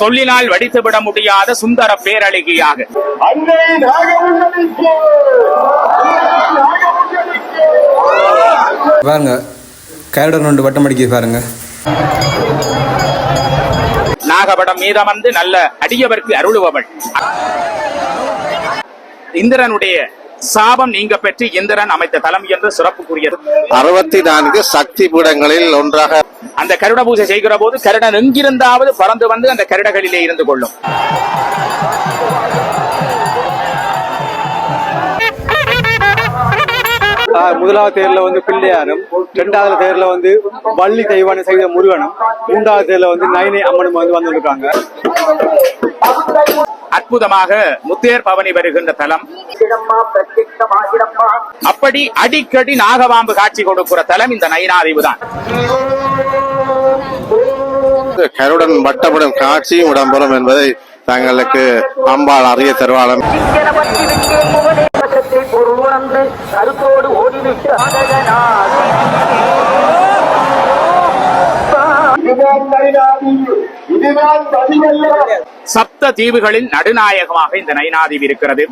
சொல்லினால் வடித்துவிட முடியாத சுந்தர பேரழகியாக. பாருங்க கேரடன் ரெண்டு வட்டம் அடிக்குது பாருங்க. நாகபடம் மீதமர்ந்து நல்ல அடியவர்க்கு அருளுபவள். இந்திரனுடைய சாபம் நீங்க பெற்று இந்திரன் அமைத்த தலம் என்று சிறப்புக்குரியது. அறுபத்தி நான்கு சக்தி பீடங்களில் ஒன்றாக அந்த கருட பூஜை செய்கிற போது கருடன் எங்கிருந்தாவது பறந்து வந்து அந்த கருடகளிலே இருந்து கொள்ளும். ஆஹ் முதலாவது தேர்ல வந்து பிள்ளையாரும் இரண்டாவது தேர்ல வந்து வள்ளி தெய்வான செய்த முருகனும் மூன்றாவது தேர்ல வந்து நயனி அம்மனும் வந்து வந்திருக்காங்க. அற்புதமாக முத்தேர் பவனி வருகின்ற தலம். அப்படி அடிக்கடி நாகபாம்பு காட்சி கொடுக்கிற தலம் இந்த நயினாதீவு தான். கருடன் வட்டப்படும் காட்சியும் இடம்பெறும் என்பதை தங்களுக்கு அம்பாள் அறிய தருவாளம். கருத்தோடு ஓடிவிட்டு சப்த தீவுகளின் நடுநாயகமாக இந்த நயினாதீவு இருக்கிறது.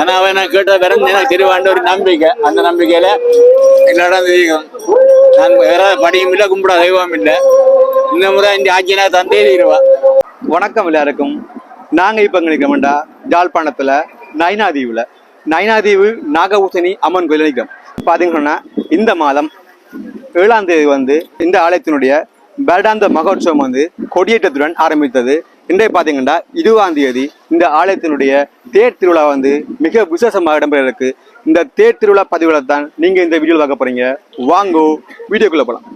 ஆனா அவன் நான் கேட்ட வேற எனக்கு திருவாண்ட ஒரு நம்பிக்கை. அந்த நம்பிக்கையில என்னடா தெரியும் நான் வேற படியும் இல்ல கும்பிட தெய்வம் இல்ல. இந்த முறை இந்த ஆட்சினா தந்தே தீருவா. வணக்கம் எல்லாருக்கும். நாங்க இப்ப எங்க நிக்கிறோம்டா ஜாழ்ப்பாணத்துல நைனாதீவுல. நைனாதீவு நாகபூசணி அம்மன் கோயில் நிற்கிறோம் பாத்தீங்கன்னா இந்த மாதம் ஏழாம் தேதி வந்து இந்த ஆலயத்தினுடைய வேடாந்த மகோற்சவம் வந்து கொடியேற்றத்துடன் ஆரம்பித்தது. இன்றைய பார்த்தீங்கன்னா இருபதாம் தேதி இந்த ஆலயத்தினுடைய தேர் திருவிழா வந்து மிக விசேஷமாக இடம்பெற இருக்கு இந்த தேர் திருவிழா பதிவுல தான் நீங்க இந்த வீடியோவில் பார்க்க போறீங்க. வாங்கோ வீடியோக்குள்ள போகலாம்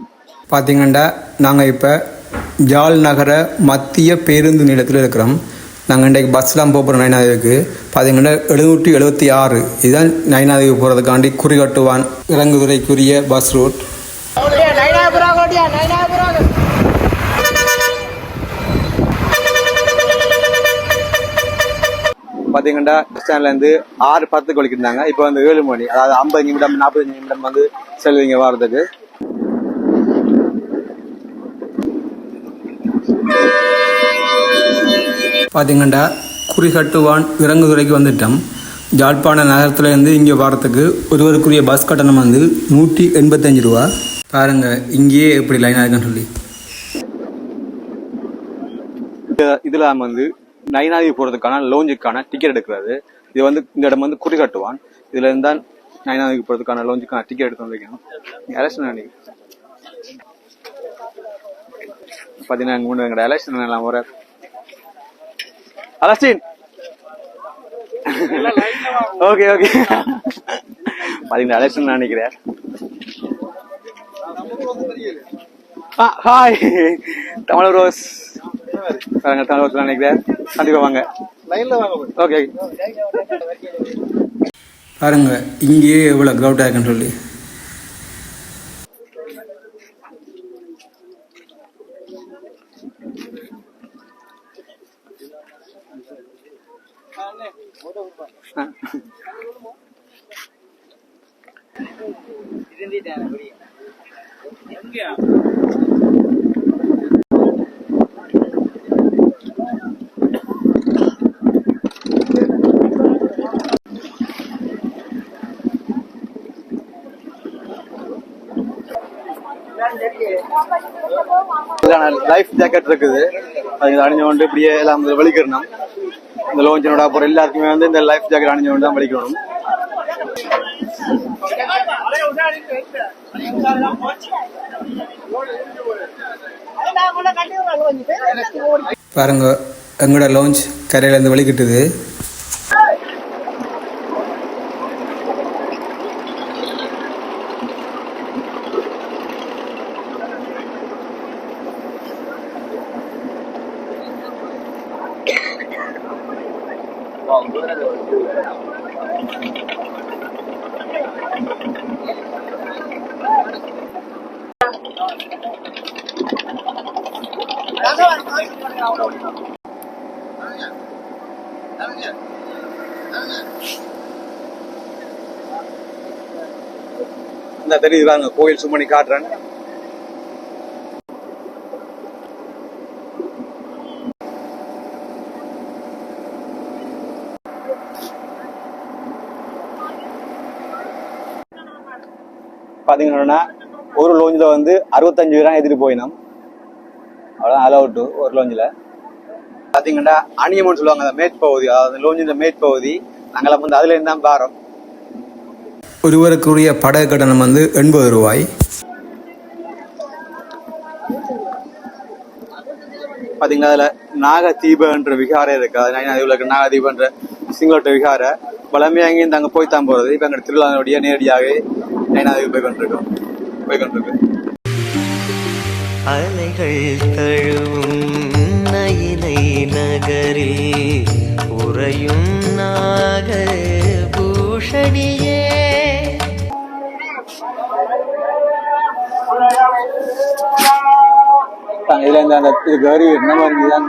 பார்த்தீங்கன்னா நாங்கள் இப்போ ஜால் நகர மத்திய பேருந்து நிலையத்தில் இருக்கிறோம். நாங்கள் இன்றைக்கு பஸ்லாம் போகிறோம் நயனாதேவிக்கு பார்த்தீங்கன்னா எழுநூற்றி எழுபத்தி ஆறு. இதுதான் நயனாதேவி போகிறதுக்காண்டி குறிகட்டுவான் இறங்குதுறைக்குரிய பஸ் ரூட். பார்த்தீங்கன்னா பஸ் ஸ்டாண்ட்ல இருந்து ஆறு பத்துக்கு வலிக்கிருந்தாங்க. இப்போ வந்து ஏழு மணி. அதாவது ஐம்பது நிமிடம் நாற்பது நிமிடம் வந்து செல்வீங்க வாரத்துக்கு பார்த்தீங்கன்னா குறிகட்டுவான் இறங்குதுறைக்கு வந்துட்டோம். ஜாழ்ப்பாண நகரத்துலேருந்து இங்கே வரத்துக்கு ஒருவருக்குரிய பஸ் கட்டணம் வந்து நூற்றி எண்பத்தஞ்சு ரூபா. பாருங்கள் இங்கேயே எப்படி லைனாக இருக்குன்னு சொல்லி. இது- இதுல வந்து நைனாதி போறதுக்கான லோஞ்சுக்கான டிக்கெட் எடுக்கிறது இது வந்து இந்த இடம் வந்து குறிகாட்டுவான். இதுல இருந்தா நைனாதிக்கு போறதுக்கான லோஞ்சுக்கான டிக்கெட் எடுத்து வந்திருக்கணும் எலெக்ஷன் அன்னைக்கு பாத்தீங்கன்னா எங்க முன்னாடி எங்கட எலெக்ஷன் எல்லாம் வர அலஸ்டின்! ஓகே ஓகே பாத்தீங்கன்னா எலெக்ஷன் நினைக்கிறேன். Hi Tamil rose. பாருங்க தமிழ் ரோஸ் நினைக்கிறேன் கண்டிப்பா வாங்க. ஓகே. பாருங்கள் இங்கேயே எவ்வளோ க்ரௌட்டாக இருக்குன்னு சொல்லி. லைஃப் ஜாக்கெட் இருக்குது. அது அணிஞ்சு கொண்டு இப்படியே எல்லாம் வலிக்கிறணும். இந்த லோஞ்சனோட அப்புறம் எல்லாருக்குமே வந்து இந்த லைஃப் ஜாக்கெட் அணிஞ்சு கொண்டு தான் வலிக்கணும். பாருங்க எங்களோட லான்ச் கரையிலேருந்து வலிக்கிட்டுது. இந்த தெரியுது பாருங்க கோயில் சும்மணி காட்டுறேன் பார்த்தீங்கன்னா ஒரு லோஞ்சில் வந்து அறுபத்தஞ்சு பேரும் எதிர்த்து போயினோம். அவ்வளோதான் அலவுட்டு ஒரு லோஞ்சில் பார்த்தீங்கன்னா அணியம்னு சொல்லுவாங்க அந்த மேற்பகுதி அதாவது லோஞ்சி இந்த மேற்பகுதி நாங்களாம் வந்து அதுலேருந்து தான் பாரோம். ஒருவருக்குரிய படகு கட்டணம் வந்து எண்பது ரூபாய். பார்த்தீங்கன்னா அதில் நாகதீபன்ற விகாரம் இருக்கு. அது நான் இவ்வளோ நாகதீபன்ற சிங்களோட்ட விகார. பழமையாக அங்கேயும் அங்கே போய் தான் போகிறது இப்போ அங்கே திருவிழாவுடைய நேரடியாகவே நைனாதீவு போய் கொண்டிருக்கோம். போய் கொண்டிருக்கு. அலைகள் தழுவும் நயிலை நகரில் உறையும் நாக பூஷணியே தாங்க இதுல இந்த அந்த இது கௌரி நம்ம தான்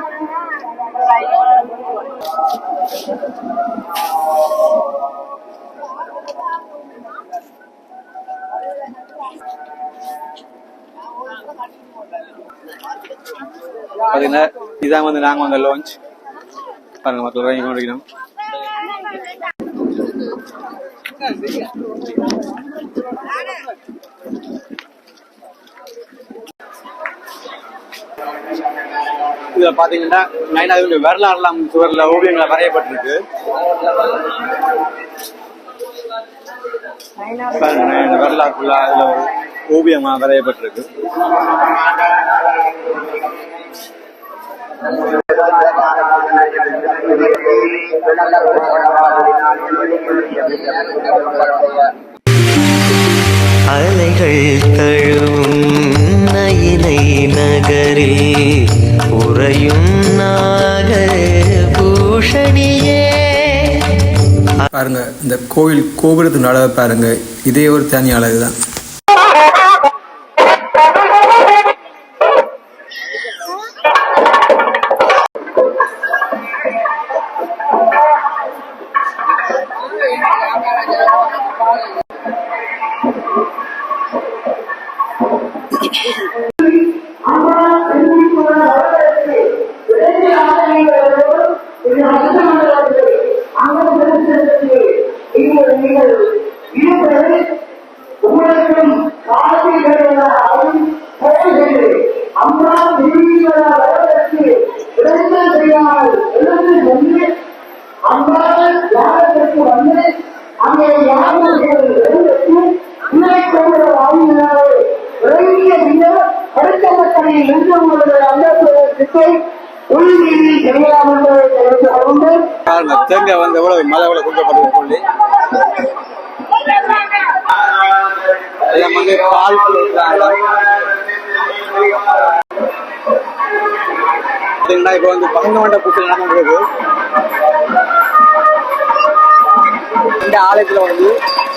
பாத்தீங்கன்னா இதான் வந்து நாங்க வந்த லான்ச் பாருங்க மக்கள் வாங்கி கொண்டிருக்கணும் இதுல பாத்தீங்கன்னா நைனாவுடைய வரலாறுலாம் சுவர்ல ஓவியங்களை வரையப்பட்டிருக்கு. பாருங்க, இந்த வரலாறு ஃபுல்லா இதுல ஒரு ஓவியமா வரையப்பட்டிருக்கு. அலைகள் தழுவும் நகரில் உறையும் நாக பூஷணியே பாருங்க இந்த கோயில் கோபுரத்தின் அழகை பாருங்க இதே ஒரு தனி அழகு தான். அங்கே யாருக்கு துணை உங்களுடைய அந்த செய்யலாம் என்பதை கொண்டு தேங்காய் வந்து எவ்வளவு மழை எவ்வளவு கொடுக்கப்பட்டது சொல்லி வந்து பால் கொடுக்குறாங்க. பாத்தீங்கன்னா இப்ப வந்து பங்கமண்ட பூசல் இந்த ஆலயத்துல வந்து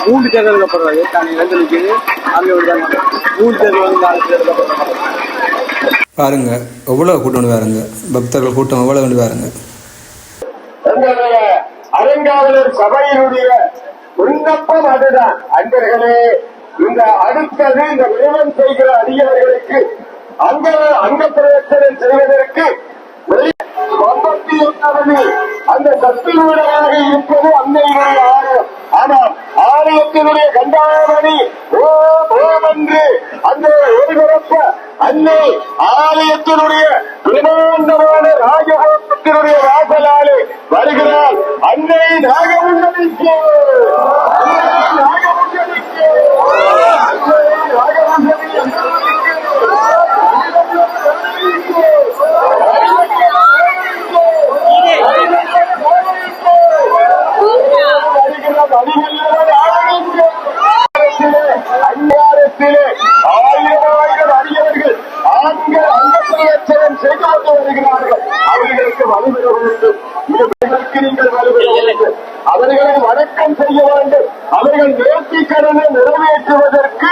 மூன்று தேர்தல் எடுக்கப்படுறது தான் அங்கே விடுறாங்க மூன்று தேர்தல் வந்து ஆலயத்தில் எடுக்கப்படுறாங்க பாருங்க. எவ்வளோ கூட்டம் வந்து பாருங்க. பக்தர்கள் கூட்டம் எவ்வளோ வந்து பாருங்க. அறங்காவலர் சபையினுடைய விண்ணப்பம் அதுதான். அன்பர்களே இந்த அடுத்தது இந்த விரதம் செய்கிற அடியவர்களுக்கு அங்க அங்க பிரதர்சனம் செய்வதற்கு ஐம்பத்தி எட்டாவது அந்த சத்தியவீடமாக இருப்பது அன்னையினுடைய ஆலயம் ஆனால் ஆலயத்தினுடைய கண்டாமணி ஓ ஓம் என்று அந்த ஒளிபரப்ப அன்னை ஆலயத்தினுடைய பிரமாண்டமான ராஜகோபத்தினுடைய வாசலாலே வருகிறார் அன்னை நாகமுண்டனிக்கு அன்னை நாகமுண்டனிக்கு அன்னை அந்நியாரத்திலே ஆயிரம் ஆயிரம் அடியவர்கள் ஆண்கள் அங்கப்பிரவேசனம் செய்து கொண்டு வருகிறார்கள் அவர்களுக்கு வலுவிட வேண்டும் இவர்களுக்கு நீங்கள் வலுவிட வேண்டும் அவர்களை செய்ய வேண்டும். அவர்கள் நேர்த்தி கடனை நிறைவேற்றுவதற்கு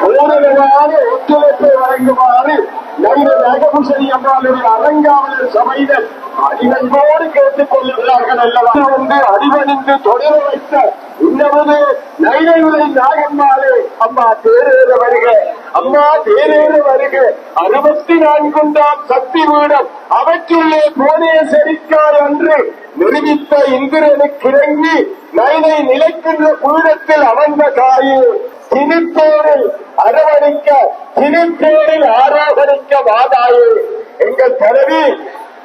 பூரணமான ஒத்துழைப்பை வழங்குமாறு நடிகர் நாகபூஷணி அம்மாளுடைய அரங்காவலர் சபையினர் அடிவன்போடு கேட்டுக் கொள்ளுகிறார்கள் அல்லவா? வந்து அடிவணிந்து தொடர வைத்த இன்னவது நைனைவிலை நாகம்மாளே அம்மா தேரேற வருக அம்மா தேரேற வருக. அறுபத்தி நான்குண்டாம் சக்தி வீடம் அவற்றுள்ளே போனே செரிக்காய் அன்று நிரூபித்த இந்திரனுக்கு இறங்கி நைனை நிலைக்கின்ற புனிதத்தில் அமர்ந்த தாயே திணிப்பேரில் அரவணிக்க திணிப்பேரில் ஆராதனிக்க வாதாயே. எங்கள் தலைவி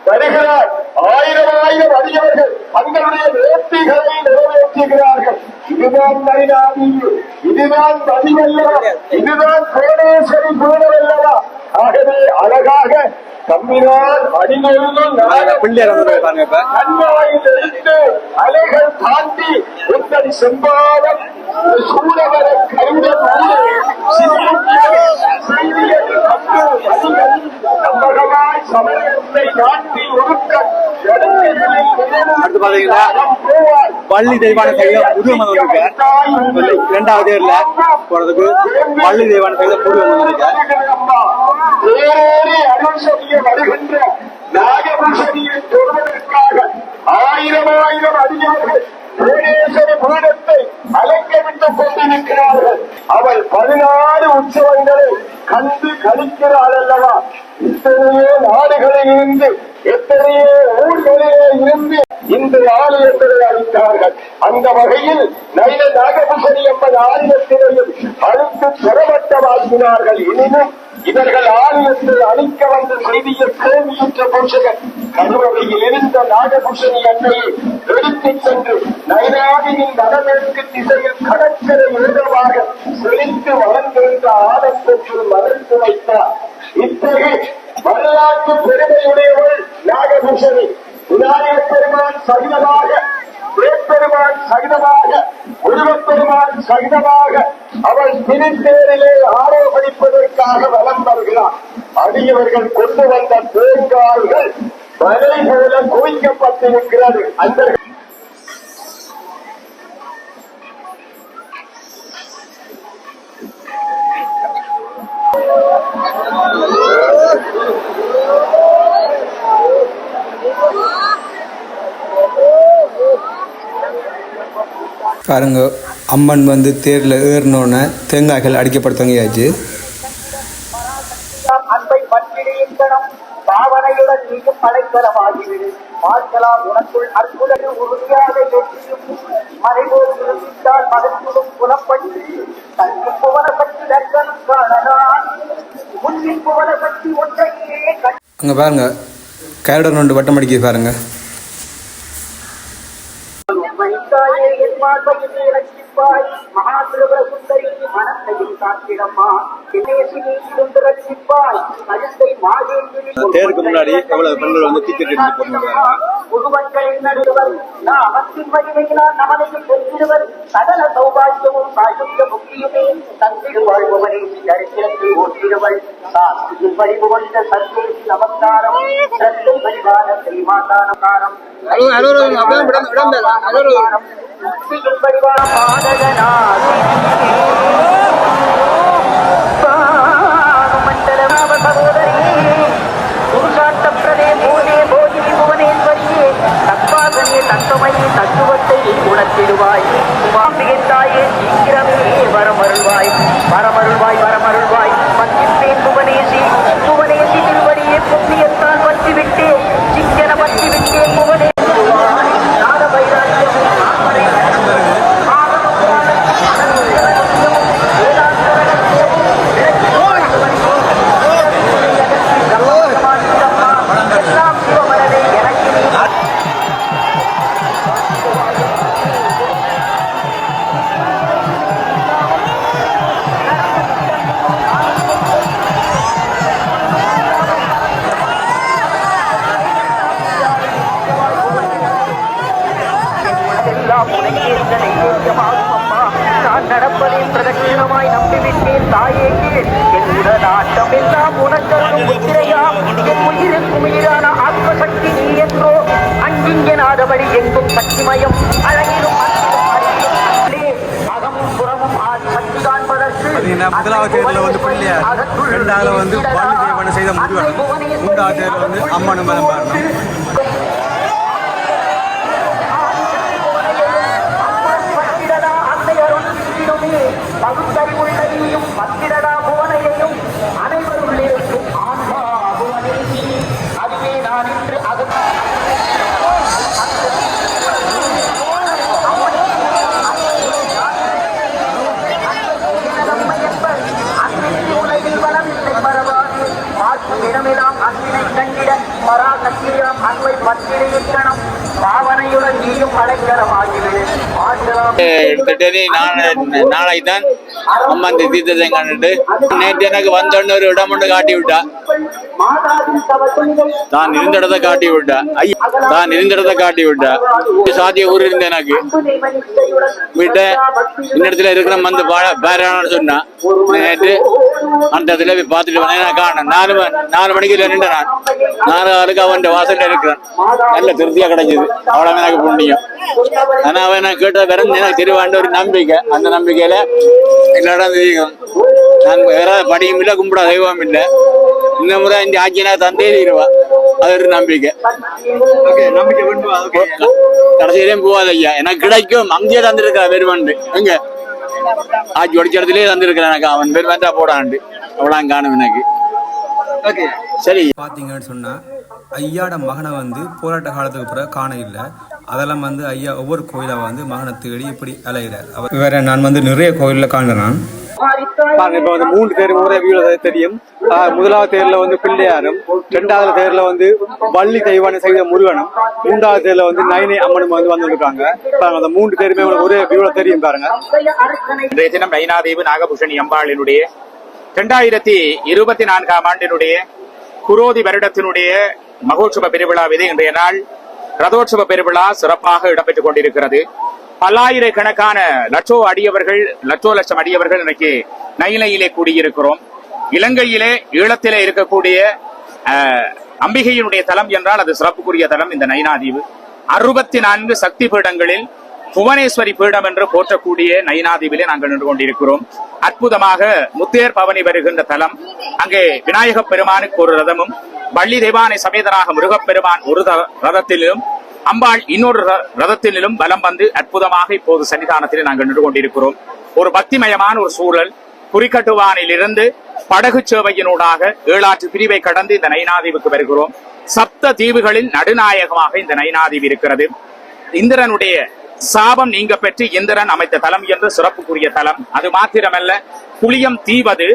வருகிறார். ஆயிரம் ஆயிரம் அடியவர்கள் தங்களுடைய வேட்டைகளை நிறைவேற்றுகிறார்கள். இதுதான் மரியாதை இதுதான் பதிவல்லவா இதுதான் கோடேஸ்வரி பூனவல்லவா ஆகவே அழகாக அலைகள் தாண்டி உங்கள் செம்பாலம் சூழவர கருட நம்பகமாய் சமயத்தை நாட்டி ஒடுக்க அடுத்து பாத்தீங்கன்னா வள்ளி தெய்வான சைதம் முருகன் வந்திருக்கார் இரண்டாவது ஏர்ல போறதுக்கு வள்ளி தெய்வான வேறேறி அருள் செய்ய வருகின்ற நாகபூஷணியை தொடுவதற்காக ஆயிரம் ஆயிரம் அடியவர்கள் புவனேஸ்வரி பீடத்தை அலங்கரித்துக் கொண்டிருக்கிறார்கள். அவள் பதினாறு உற்சவங்களை கண்டு கழிக்கிறாள் அல்லவா? இத்தனையோ நாடுகளில் இருந்து எத்தனையோ ஊர்களிலே இருந்து இந்த ஆலயத்திலே அளித்தார்கள். அந்த வகையில் நைன நாகபூஷணி என்பது ஆலயத்திலேயும் அழுத்து சிரமட்டமாக்கினார்கள் எனினும் இவர்கள் ஆலயத்தை அழிக்க வந்த செய்தியை கேள்வியுற்ற பூஷகன் கருவறையில் இருந்த நாகபூஷணி அன்னையை எடுத்துச் சென்று நைராவியின் வடமேற்கு திசையில் கடற்கரை எழுதவாக செழித்து வளர்ந்திருந்த ஆலயத்திற்குள் மறைத்து வைத்தார். இத்தகைய வரலாற்று பெருமையுடையவள் நாகபூஷணி. விநாயகப் பெருமான் சகிதமாக வேப்பெருமான் சகிதமாக உருவப்பெருமான் சகிதமாக அவள் திருத்தேரிலே ஆரோபணிப்பதற்காக வலம் வருகிறார். அடியவர்கள் கொண்டு வந்த தேங்காய்கள் வலை போல குவிக்கப்பட்டிருக்கிறது. அந்த பாருங்க அம்மன் வந்து தேரில் ஏறினோன்னே தேங்காய்கள் அடிக்கப்பட தொடங்கியாச்சு அன்பை பற்றிடுகின்றனம் பாவனையுடன் நீயும் படைக்கலமாகிவிடு பார்க்கலாம் உனக்குள் அற்புதங்கள் உறுதியாக வெற்றியும் மறைவோர் இருந்திட்டால் மகத்துவம் புலப்பட்டு தங்கி புவன பற்றி தர்க்கனம் காணலாம். முன்னின் புவன பற்றி ஒன்றையே கண் அங்கே பாருங்க கரடன் ஒன்று வட்டம் அடிக்குது பாருங்க. தேருக்கு முன்னாடி எவ்வளவு பெண்கள் வந்து டிக்கெட் எடுத்து பெற்றிடுவர். சகல சௌபாகியமும் சாயுத்த முக்கியமே தந்திடு வாழ்பவனை. சரித்திரத்தை ஓட்டிடுவள் சாஸ்தியில் வழிபுகழ்ந்த சர்வேசி நமஸ்காரம் சத்தை வழிவான ஸ்ரீமாதானகாரம் முக்தியின் வழிவான பாதகனாதி தத்வாசனே தத்துவமயி தத்துவத்தை உணர்த்திடுவாய். உமாம்பிகை தாயே சீக்கிரமே வரமருள்வாய் வரமருள்வாய். சரி நான் நாளைக்கு தான் அம்மா அந்த தீர்த்தத்தை கண்டுட்டு நேற்று எனக்கு வந்தோன்னு ஒரு இடம் மட்டும் காட்டி விட்டா தான் இருந்த இடத்தை காட்டி விட்டா ஐயா தான் இருந்த இடத்தை காட்டி விட்டா சாத்திய ஊர் இருந்த எனக்கு. விட்ட இந்த இடத்துல இருக்கிற வந்து பேரானு சொன்னா. நேற்று அந்த இடத்துல போய் பார்த்துட்டு வந்தேன். நான் காணேன். நாலு நாலு மணிக்கு நின்று நான். நாலு ஆளுக்கு அவன் வாசல்ல இருக்கிறேன். நல்ல திருப்தியா கிடைச்சது அவ்வளவு எனக்கு புண்ணியம். ஆனா அவன் நான் கேட்ட வேற எனக்கு திருவாண்ட ஒரு நம்பிக்கை. அந்த நம்பிக்கையில என்னோட தெரியும் நான் வேற படியும் இல்லை கும்பிட தெய்வம் இல்லை. இந்த முறை இந்த ஆட்சினா தந்தேறிடுவா அது ஒரு நம்பிக்கை. கடைசியிலையும் போகாது ஐயா எனக்கு கிடைக்கும். அங்கேயே தந்திருக்கா வெறுவண்டு எங்க? ஆட்சி ஒடிச்ச இடத்துலயே தந்திருக்கிறேன் எனக்கு அவன் பேர் வேண்டா போடாண்டு அவ்வளோ காணும் எனக்கு ஓகே சரி பார்த்தீங்கன்னு சொன்னால் ஐயாட மகனை வந்து போராட்ட காலத்துக்கு பிறகு காண இல்லை அதெல்லாம் வந்து ஐயா ஒவ்வொரு கோயிலாக வந்து மகனை தேடி இப்படி அலைகிறார் அவர் வேற நான் வந்து நிறைய கோயிலில் காண்கிறேன். பாருங்க இப்ப வந்து மூன்று தேர் ஒரே வியூல தெரியும். முதலாவது தேர்ல வந்து பிள்ளையாரும் ரெண்டாவது தேர்ல வந்து வள்ளி தெய்வானை செய்த முருகனும் மூன்றாவது தேர்ல வந்து நயனி அம்மனும் வந்து வந்திருக்காங்க. பாருங்க அந்த மூன்று தேருமே ஒரே வியூல தெரியும் பாருங்க. இன்றைய தினம் நைனாதேவி நாகபூஷணி அம்பாளினுடைய இரண்டாயிரத்தி இருபத்தி நான்காம் ஆண்டினுடைய குரோதி வருடத்தினுடைய மகோற்சவ பெருவிழா இன்றைய நாள் ரதோற்சவ பெருவிழா சிறப்பாக இடம்பெற்றுக் கொண்டிருக்கிறது. பல்லாயிரக்கணக்கான லட்சோ அடியவர்கள் லட்சோ லட்சம் அடியவர்கள் இன்னைக்கு நயிலையிலே கூடியிருக்கிறோம். இலங்கையிலே ஈழத்திலே இருக்கக்கூடிய அம்பிகையினுடைய தலம் என்றால் அது சிறப்புக்குரிய தலம் இந்த நயினாதீவு அறுபத்தி நான்கு சக்தி பீடங்களில் புவனேஸ்வரி பீடம் என்று போற்றக்கூடிய நயினாதீவிலே நாங்கள் நின்று கொண்டிருக்கிறோம். அற்புதமாக முத்தேர் பவனி வருகின்ற தலம். அங்கே விநாயக பெருமானுக்கு ஒரு ரதமும் வள்ளி தெய்வானை சமேதராக முருகப்பெருமான் ஒரு ரதத்திலும் அம்பாள் இன்னொரு ரதத்திலும் பலம் வந்து அற்புதமாக இப்போது சன்னிதானத்தில் நாங்கள் நின்று கொண்டிருக்கிறோம். ஒரு பக்திமயமான ஒரு சூழல். குறிக்கட்டுவானிலிருந்து படகு சேவையினூடாக ஏழாற்று பிரிவை கடந்து இந்த நைனாதீவுக்கு வருகிறோம். சப்த தீவுகளில் நடுநாயகமாக இந்த நைனாதீவு இருக்கிறது. இந்திரனுடைய சாபம் நீங்க பெற்று இந்திரன் அமைத்த தலம் என்று சிறப்புக்குரிய தலம். அது மாத்திரமல்ல புளியம் தீவது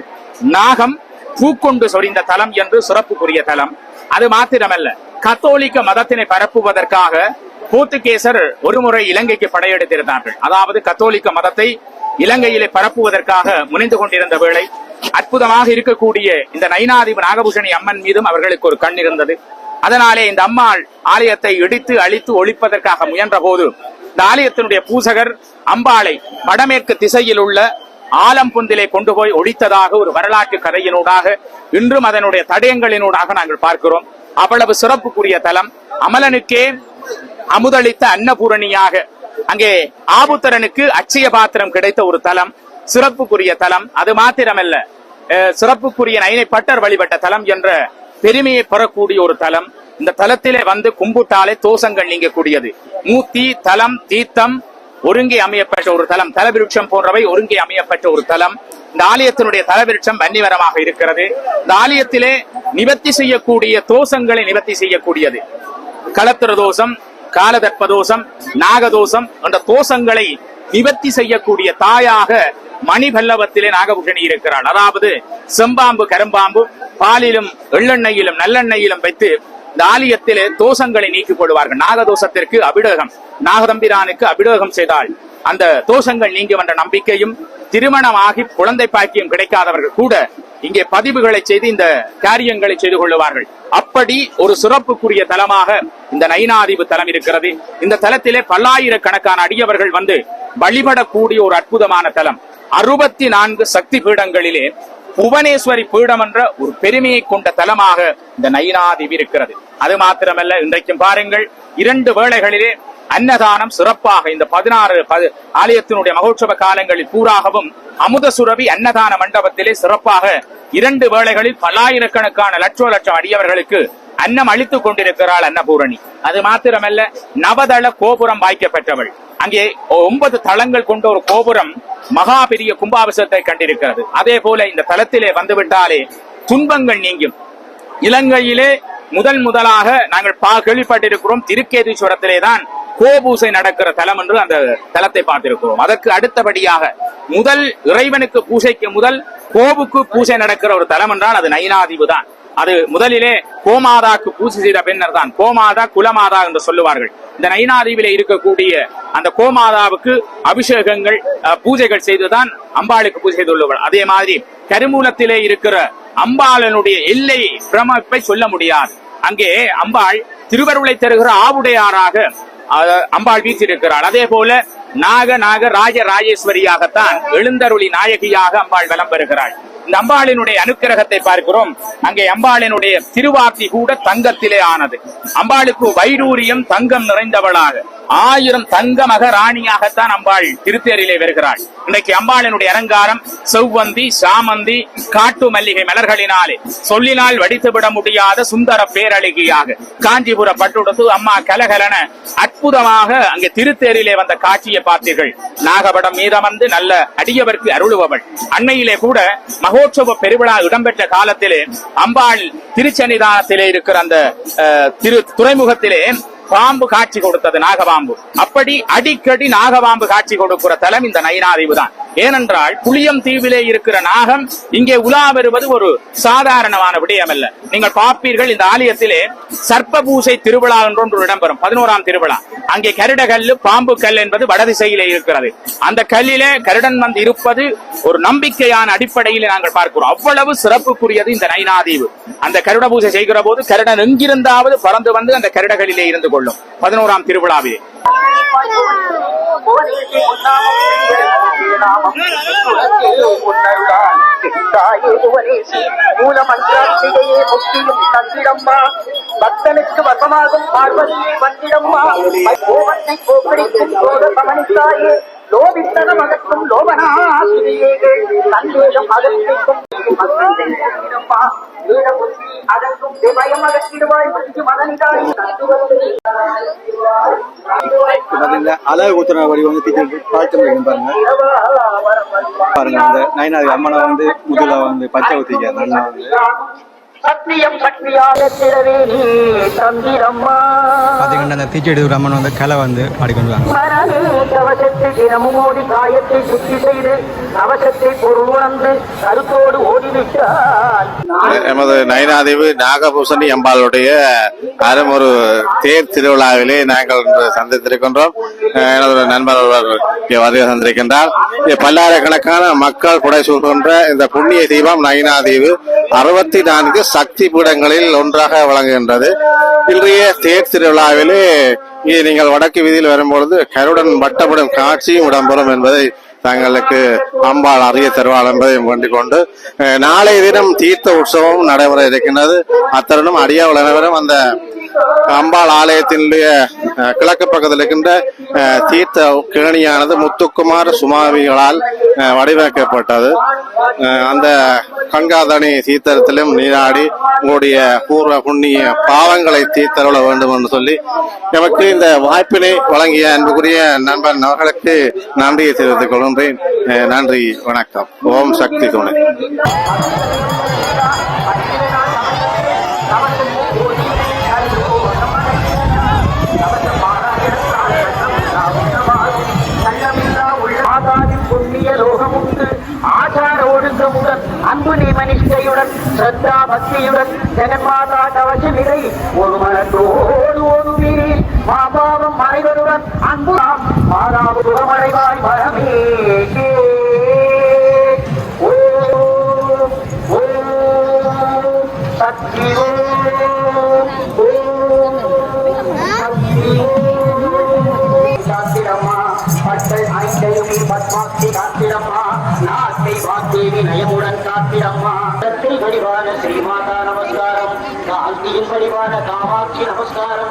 நாகம் பூக்கொண்டு சொரிந்த தலம் என்று சிறப்புக்குரிய தலம். அது மாத்திரமல்ல கத்தோலிக்க மதத்தினை பரப்புவதற்காக போர்த்துகேசர் ஒருமுறை இலங்கைக்கு படையெடுத்திருந்தார்கள். அதாவது கத்தோலிக்க மதத்தை இலங்கையிலே பரப்புவதற்காக முனைந்து கொண்டிருந்த வேளை அற்புதமாக இருக்கக்கூடிய இந்த நைனாதிப நாகபூஷணி அம்மன் மீதும் அவர்களுக்கு ஒரு கண் இருந்தது. அதனாலே இந்த அம்மாள் ஆலயத்தை இடித்து அழித்து ஒழிப்பதற்காக முயன்ற போது இந்த ஆலயத்தினுடைய பூசகர் அம்பாளை வடமேற்கு திசையில் உள்ள ஆலம்புந்திலே கொண்டு போய் ஒழித்ததாக ஒரு வரலாற்று கதையினூடாக இன்றும் அதனுடைய தடயங்களினூடாக நாங்கள் பார்க்கிறோம். அவ்வளவு சிறப்புக்குரிய தலம். அமலனுக்கே அமுதளித்த அன்னபூரணியாக அங்கே ஆபுத்தரனுக்கு அச்சய பாத்திரம் கிடைத்த ஒரு தலம் சிறப்புக்குரிய தலம். அது மாத்திரமல்ல சிறப்புக்குரிய நைனை பட்டர் வழிபட்ட தலம் என்ற பெருமையை பெறக்கூடிய ஒரு தலம். இந்த தலத்திலே வந்து கும்பிட்டாலே தோஷங்கள் நீங்கக்கூடியது. மூத்தி தலம் தீர்த்தம் ஒருங்கே அமையப்பட்ட ஒரு தலம் தலவிருட்சம் போன்றவை ஒருங்கே அமையப்பட்ட ஒரு தலம் இந்த ஆலயத்தினுடைய தலவிருட்சம் வன்னிவரமாக இருக்கிறது. இந்த ஆலயத்திலே நிவர்த்தி செய்யக்கூடிய தோஷங்களை நிவர்த்தி செய்யக்கூடியது. களத்திர தோஷம் காலதற்ப தோஷம் நாகதோஷம் என்ற தோஷங்களை நிவர்த்தி செய்யக்கூடிய தாயாக மணிபல்லவத்திலே நாகபூஷணி இருக்கிறாள் அதாவது செம்பாம்பு கரும்பாம்பு பாலிலும் எள்ளெண்ணெயிலும் நல்லெண்ணெயிலும் வைத்து இந்த ஆலயத்திலே தோஷங்களை நீக்கிக் கொள்வார்கள் நாகதோஷத்திற்கு அபிடோகம். நாகதம்பிரானுக்கு அபிடோகம் செய்தால் அந்த தோஷங்கள் நீங்கி வந்த நம்பிக்கையும் திருமணமாகி குழந்தை பாக்கியம் கிடைக்காதவர்கள் கூட இங்கே பதிவுகளை செய்து இந்த காரியங்களை செய்து கொள்ளுவார்கள். அப்படி ஒரு சிறப்புக்குரிய தலமாக இந்த நைனாதிபு தலம் இருக்கிறது. இந்த தலத்திலே பல்லாயிரக்கணக்கான அடியவர்கள் வந்து வழிபடக்கூடிய ஒரு அற்புதமான தலம். அறுபத்தி நான்கு சக்தி பீடங்களிலே புவனேஸ்வரி பீடம் என்ற ஒரு பெருமையை கொண்ட தலமாக இந்த நயினாதிவி இருக்கிறது. அது மாத்திரமல்ல இன்றைக்கும் பாருங்கள் இரண்டு வேளைகளிலே அன்னதானம் சிறப்பாக இந்த பதினாறு பது- ஆலயத்தினுடைய மகோற்சவ காலங்களில் பூராகவும் அமுத சுரபி அன்னதான மண்டபத்திலே சிறப்பாக இரண்டு வேளைகளில் பல்லாயிரக்கணக்கான லட்சோ லட்சம் அடியவர்களுக்கு அன்னம் அழித்துக் கொண்டிருக்கிறாள் அன்னபூரணி. அது மாத்திரமல்ல நவதள கோபுரம் வாய்க்கப்பெற்றவள் அங்கே ஒன்பது தளங்கள் கொண்ட ஒரு கோபுரம் மகா பெரிய கும்பாபிஷத்தை கண்டிருக்கிறது. அதே போல இந்த தலத்திலே வந்துவிட்டாலே துன்பங்கள் நீங்கும். இலங்கையிலே முதல் முதலாக நாங்கள் பா கேள்விப்பட்டிருக்கிறோம் திருக்கேதீஸ்வரத்திலே தான் கோபூசை நடக்கிற தலம் என்று அந்த தலத்தை பார்த்திருக்கிறோம். அதற்கு அடுத்தபடியாக முதல் இறைவனுக்கு பூசைக்கு முதல் கோபுக்கு பூசை நடக்கிற ஒரு தலம் என்றால் அது நயினாதிவு தான். அது முதலிலே கோமாதாக்கு பூஜை செய்த பின்னர் தான் கோமாதா குலமாதா என்று சொல்லுவார்கள். இந்த நைனாதீவிலே இருக்கக்கூடிய அந்த கோமாதாவுக்கு அபிஷேகங்கள் பூஜைகள் செய்துதான் அம்பாளுக்கு பூஜை செய்துள்ளவர்கள் அதே மாதிரி கருமூலத்திலே இருக்கிற அம்பாளனுடைய எல்லை பிரமிப்பை சொல்ல முடியாது. அங்கே அம்பாள் திருவருளை தருகிற ஆவுடையாராக அம்பாள் வீசியிருக்கிறாள். அதே போல நாக நாக ராஜ ராஜேஸ்வரியாகத்தான் எழுந்தருளி நாயகியாக அம்பாள் வலம் பெறுகிறாள் இந்த அம்பாளினுடைய அனுக்கிரகத்தை பார்க்கிறோம். அங்கே அம்பாளினுடைய திருவார்த்தி கூட தங்கத்திலே ஆனது. அம்பாளுக்கு வைடூரியம் தங்கம் நிறைந்தவளாக. ஆயிரம் தங்க மகராணியாகத்தான் அம்பாள் திருத்தேரிலே வருகிறாள். இன்றைக்கு அம்பாளினுடைய அலங்காரம் செவ்வந்தி சாமந்தி காட்டு மல்லிகை மலர்களினாலே. சொல்லினால் வடித்துவிட முடியாத சுந்தர பேரழகியாக. காஞ்சிபுர பட்டுடுத்து அம்மா கலகலன அற்புதமாக அங்கே திருத்தேரிலே வந்த காட்சியை பார்த்தீர்கள். நாகபடம் மீதமர்ந்து நல்ல அடியவர்க்கு அருளுபவள். அன்னையிலே கூட மகோற்சவ பெருவிழா இடம்பெற்ற காலத்திலே அம்பாள் திருச்சன்னிதானத்திலே இருக்கிற அந்த அஹ், திரு துறைமுகத்திலே பாம்பு காட்சி கொடுத்தது நாகபாம்பு. அப்படி அடிக்கடி நாகபாம்பு காட்சி கொடுக்கிற தலம் இந்த நயினாதீவு தான். ஏனென்றால் புளியம் தீவிலே இருக்கிற நாகம் இங்கே உலா வருவது ஒரு சாதாரணமான விடயம் அல்ல நீங்கள் பார்ப்பீர்கள் இந்த ஆலயத்திலே சர்ப்ப பூசை திருவிழா என்று இடம்பெறும். பதினோராம் திருவிழா. அங்கே கருடகல்லு பாம்பு கல் என்பது வடதிசையிலே இருக்கிறது. அந்த கல்லிலே கருடன் வந்து இருப்பது ஒரு நம்பிக்கையான அடிப்படையில் நாங்கள் பார்க்கிறோம். அவ்வளவு சிறப்புக்குரியது இந்த நைனாதீவு. அந்த கருட பூஜை செய்கிற போது கருடன் எங்கிருந்தாவது பறந்து வந்து அந்த கருடகளிலே இருந்து கொள்ளும். பதினோராம் திருவிழாவிலே. மூலமந்திராட்சிகையே முக்தியும் தந்திடம்மா. பக்தனுக்கு வசமாகும் பார்வதியை வந்திடம்மா கோபத்தை போக்கடிக்கும் போத கவனித்தாயே லோபித்தனம் அகற்றும் லோபனாசிரியர்கள் சந்தேகம் அகற்றிக்கும் அகற்றும் அகற்றிடுவாய். அழகு குத்துற வழி வந்து பாய்ச்சல் பாருங்க. பாருங்க அந்த நயனாதி அம்மனை வந்து முதல்ல வந்து பச்சை ஊத்திக்க நல்லா வந்து. சத்தியம் சக்தியாக திறவே நீ தந்திரம்மா. பார்த்தீங்கன்னா அந்த தீச்செடி அம்மன் வந்து கிளை வந்து பாடிக்கொண்டு வாங்க மரணே கவசத்தை தினமும் ஓடி காயத்தை சுத்தி செய்து கவசத்தை பொருள் உணர்ந்து கருத்தோடு ஓடிவிட்டால். எமது நயனாதேவி நாகபூசணி அம்பாளுடைய அரும் ஒரு தேர் திருவிழாவிலே நாங்கள் இன்று சந்தித்திருக்கின்றோம். அஹ் எனது ஒரு நண்பர் ஒருவர் இங்கே வருகை தந்திருக்கின்றார் இங்கே பல்லாயிரக்கணக்கான மக்கள் புடை சூழ்கின்ற இந்த புண்ணிய தீபம் நயினாதீவு அறுபத்தி நான்கு சக்தி பீடங்களில் ஒன்றாக வழங்குகின்றது இன்றைய தேர் திருவிழாவிலே நீங்கள் வடக்கு வீதியில் வரும்பொழுது கருடன் வட்டப்படும் காட்சியும் இடம்பெறும் என்பதை தங்களுக்கு அம்பாள் அரிய தருவாள் என்பதையும் வேண்டிக் கொண்டு நாளைய தினம் தீர்த்த உற்சவம் நடைபெற இருக்கின்றது. அத்தருணம் அடியாவல் அனைவரும் அந்த அம்பாள் ஆலயத்தினுடைய கிழக்கு பக்கத்தில் இருக்கின்ற தீர்த்த கேணியானது முத்துக்குமார் சுமாமிகளால் வடிவமைக்கப்பட்டது. அந்த கங்காதணி தீர்த்தத்திலும் நீராடி உங்களுடைய பூர்வ புண்ணிய பாவங்களை தீர்த்தருள வேண்டும் என்று சொல்லி எமக்கு இந்த வாய்ப்பினை வழங்கிய அன்புக்குரிய நண்பன் அவர்களுக்கு நன்றியை தெரிவித்துக் கொள்கின்றேன் நன்றி வணக்கம். ஓம் சக்தி துணை. ஆச்சார ஒழுக்கமுடன் அன்பு நிமனிஷ்டையுடன் ஸ்ரத்தா பக்தியுடன் ஜெகன்மாதா கவச நிலை ஒரு மனத்தோடு ஒரு மாபாவம் மறைவதுடன் அன்பு நாம் மாதாவு சுகமடைவாய் மரமே ஓம் காத்திரம்மா நாட்டை வாத்தேவி நயமுடன் காத்திரம்மா சக்தி வடிவான ஸ்ரீமாதா நமஸ்காரம் காந்தியின் வடிவான காமாட்சி நமஸ்காரம்.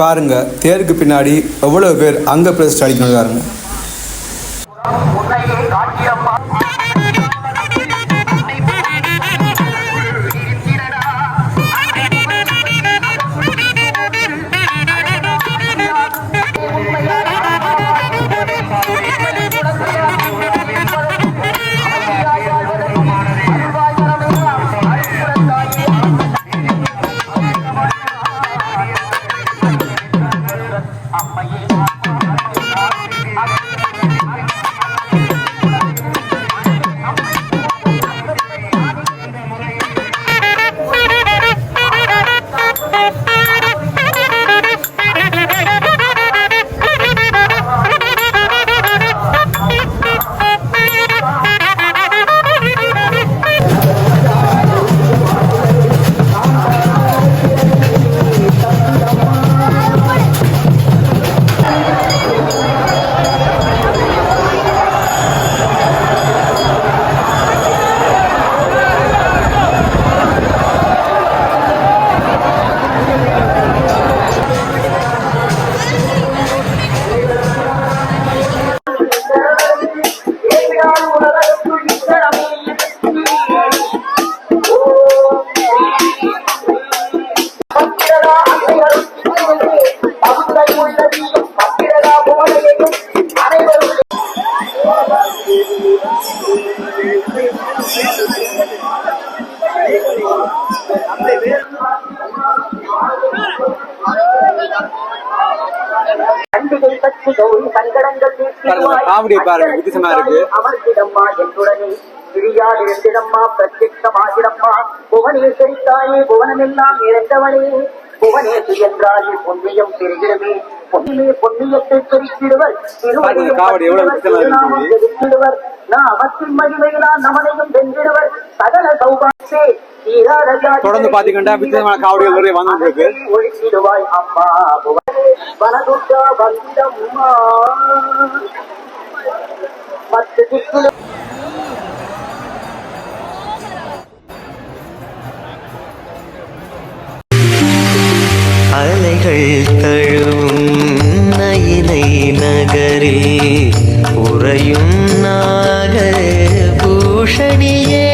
பாருங்க தேருக்கு பின்னாடி எவ்வளோ பேர் அங்கே பிரதிஷ்டை அடிக்கணும் பாருங்க. காமெடியை பாருங்க, வித்தியாசமா இருக்கு. அமர்ந்திடம்மா என்னுடனே. பிரியாதிருந்திடம்மா பிரத்யட்சமாகிடம்மா புவனேஸ்வரி தாயே புவனமெல்லாம் இழந்தவனே புவனேஸ்வரி என்றாலே பொன்னியம் பெறுகிறது பொன்னிலே பொன்னியத்தை பெருக்கிடுவர். பாருங்க, தொடர்ந்து பாத்தீங்கன்னா வித்தியாசமான காவடிகள் நிறைய வந்துட்டு இருக்கு பத்து திக்குல அலைகள் தழுவும் நகரில் உறையும் நாக பூஷணியே